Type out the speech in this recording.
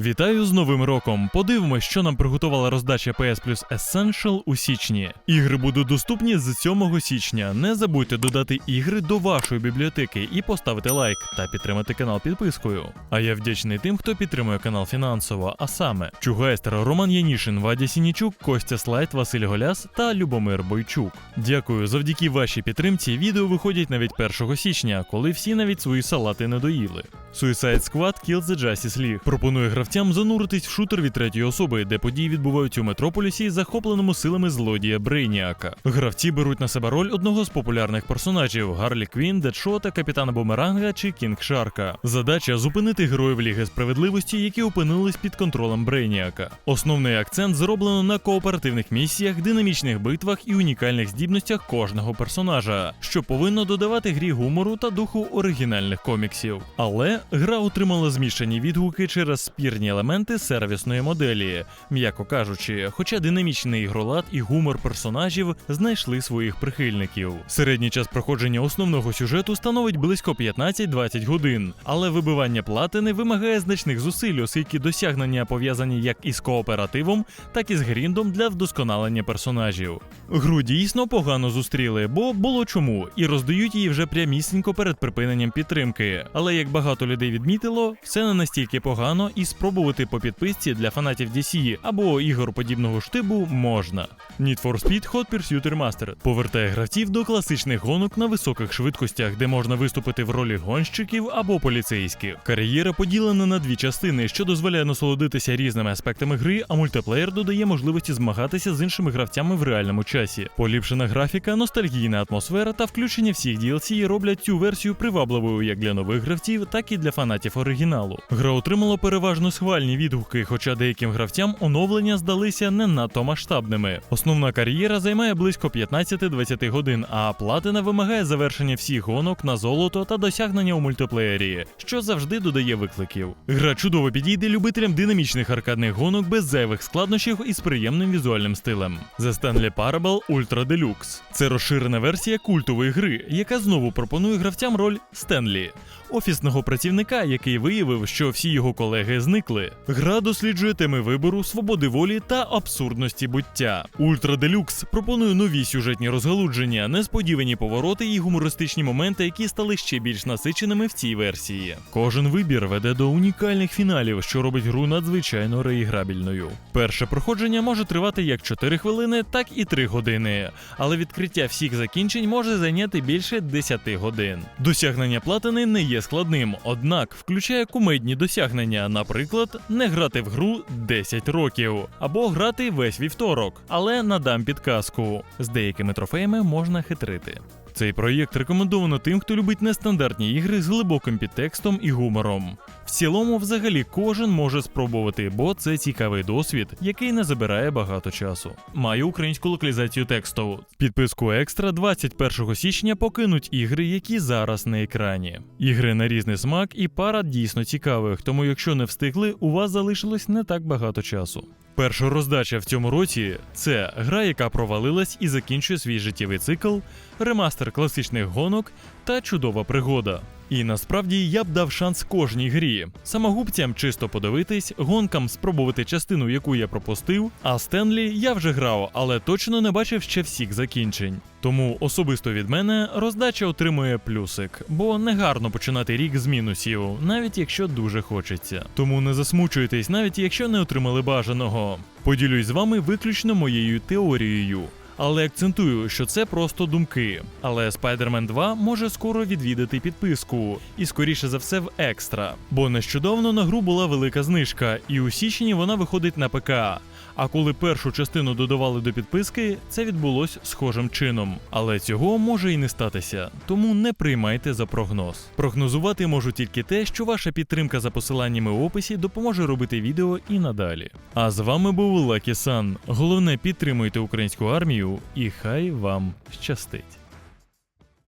Вітаю з Новим роком! Подивимось, що нам приготувала роздача PS Plus Essential у січні. Ігри будуть доступні з 7 січня. Не забудьте додати ігри до вашої бібліотеки і поставити лайк та підтримати канал підпискою. А я вдячний тим, хто підтримує канал фінансово, а саме Чугайстер, Роман Янішин, Вадя Сінічук, Костя Слайд, Василь Голяс та Любомир Бойчук. Дякую, завдяки вашій підтримці відео виходять навіть 1 січня, коли всі навіть свої салати не доїли. Suicide Squad Kill the Justice League пропонує гравцям зануритись в шутер від третьої особи, де події відбуваються у метрополісі, захопленому силами злодія Брейніака. Гравці беруть на себе роль одного з популярних персонажів Гарлі Квін, Дедшота, Капітана Бумеранга чи Кінг Шарка. Задача зупинити героїв Ліги справедливості, які опинились під контролем Брейніака. Основний акцент зроблено на кооперативних місіях, динамічних битвах і унікальних здібностях кожного персонажа, що повинно додавати грі гумору та духу оригінальних коміксів. Але гра отримала змішані відгуки через спірні елементи сервісної моделі, м'яко кажучи, хоча динамічний ігролад і гумор персонажів знайшли своїх прихильників. Середній час проходження основного сюжету становить близько 15-20 годин, але вибивання платини вимагає значних зусиль, оскільки досягнення пов'язані як із кооперативом, так і з гріндом для вдосконалення персонажів. Гру дійсно погано зустріли, бо було чому, і роздають її вже прямісінько перед припиненням підтримки. Але як багато людей відмітило, все не настільки погано, і спробувати по підписці для фанатів DC або ігор подібного штибу можна. Need for Speed Hot Pursuit Remastered повертає гравців до класичних гонок на високих швидкостях, де можна виступити в ролі гонщиків або поліцейських. Кар'єра поділена на дві частини, що дозволяє насолодитися різними аспектами гри, а мультиплеєр додає можливості змагатися з іншими гравцями в реальному часі. Поліпшена графіка, ностальгійна атмосфера та включення всіх DLC роблять цю версію привабливою як для нових гравців, так і для фанатів оригіналу. Гра отримала переважно схвальні відгуки, хоча деяким гравцям оновлення здалися не надто масштабними. Основна кар'єра займає близько 15-20 годин, а платина вимагає завершення всіх гонок на золото та досягнення у мультиплеєрі, що завжди додає викликів. Гра чудово підійде любителям динамічних аркадних гонок без зайвих складнощів і з приємним візуальним стилем. The Stanley Parable Ultra Deluxe – це розширена версія культової гри, яка знову пропонує гравцям роль Стенлі, офісного працівника, який виявив, що всі його колеги зникли. Гра досліджує теми вибору, свободи волі та абсурдності буття. Ультра Делюкс пропонує нові сюжетні розгалудження, несподівані повороти і гумористичні моменти, які стали ще більш насиченими в цій версії. Кожен вибір веде до унікальних фіналів, що робить гру надзвичайно реіграбільною. Перше проходження може тривати як 4 хвилини, так і 3 години, але відкриття всіх закінчень може зайняти більше 10 годин. Досягнення платини не є складним, однак включає кумедні досягнення, наприклад, не грати в гру 10 років або грати весь вівторок, але надам підказку. З деякими трофеями можна хитрити. Цей проєкт рекомендовано тим, хто любить нестандартні ігри з глибоким підтекстом і гумором. В цілому, взагалі, кожен може спробувати, бо це цікавий досвід, який не забирає багато часу. Маю українську локалізацію тексту. Підписку екстра 21 січня покинуть ігри, які зараз на екрані. Ігри на різний смак і пара дійсно цікавих, тому якщо не встигли, у вас залишилось не так багато часу. Перша роздача в цьому році це гра, яка провалилась і закінчує свій життєвий цикл, ремастер класичних гонок та чудова пригода. І насправді я б дав шанс кожній грі. Самогубцям чисто подивитись, гонкам спробувати частину, яку я пропустив. А Стенлі я вже грав, але точно не бачив ще всіх закінчень. Тому особисто від мене роздача отримує плюсик, бо не гарно починати рік з мінусів, навіть якщо дуже хочеться. Тому не засмучуйтесь, навіть якщо не отримали бажаного. Поділюсь з вами виключно моєю теорією. Але акцентую, що це просто думки. Але Spider-Man 2 може скоро відвідати підписку, і скоріше за все в екстра. Бо нещодавно на гру була велика знижка, і у січні вона виходить на ПК. А коли першу частину додавали до підписки, це відбулось схожим чином. Але цього може і не статися, тому не приймайте за прогноз. Прогнозувати можу тільки те, що ваша підтримка за посиланнями в описі допоможе робити відео і надалі. А з вами був Лакі Сан. Головне підтримуйте українську армію, і хай вам щастить.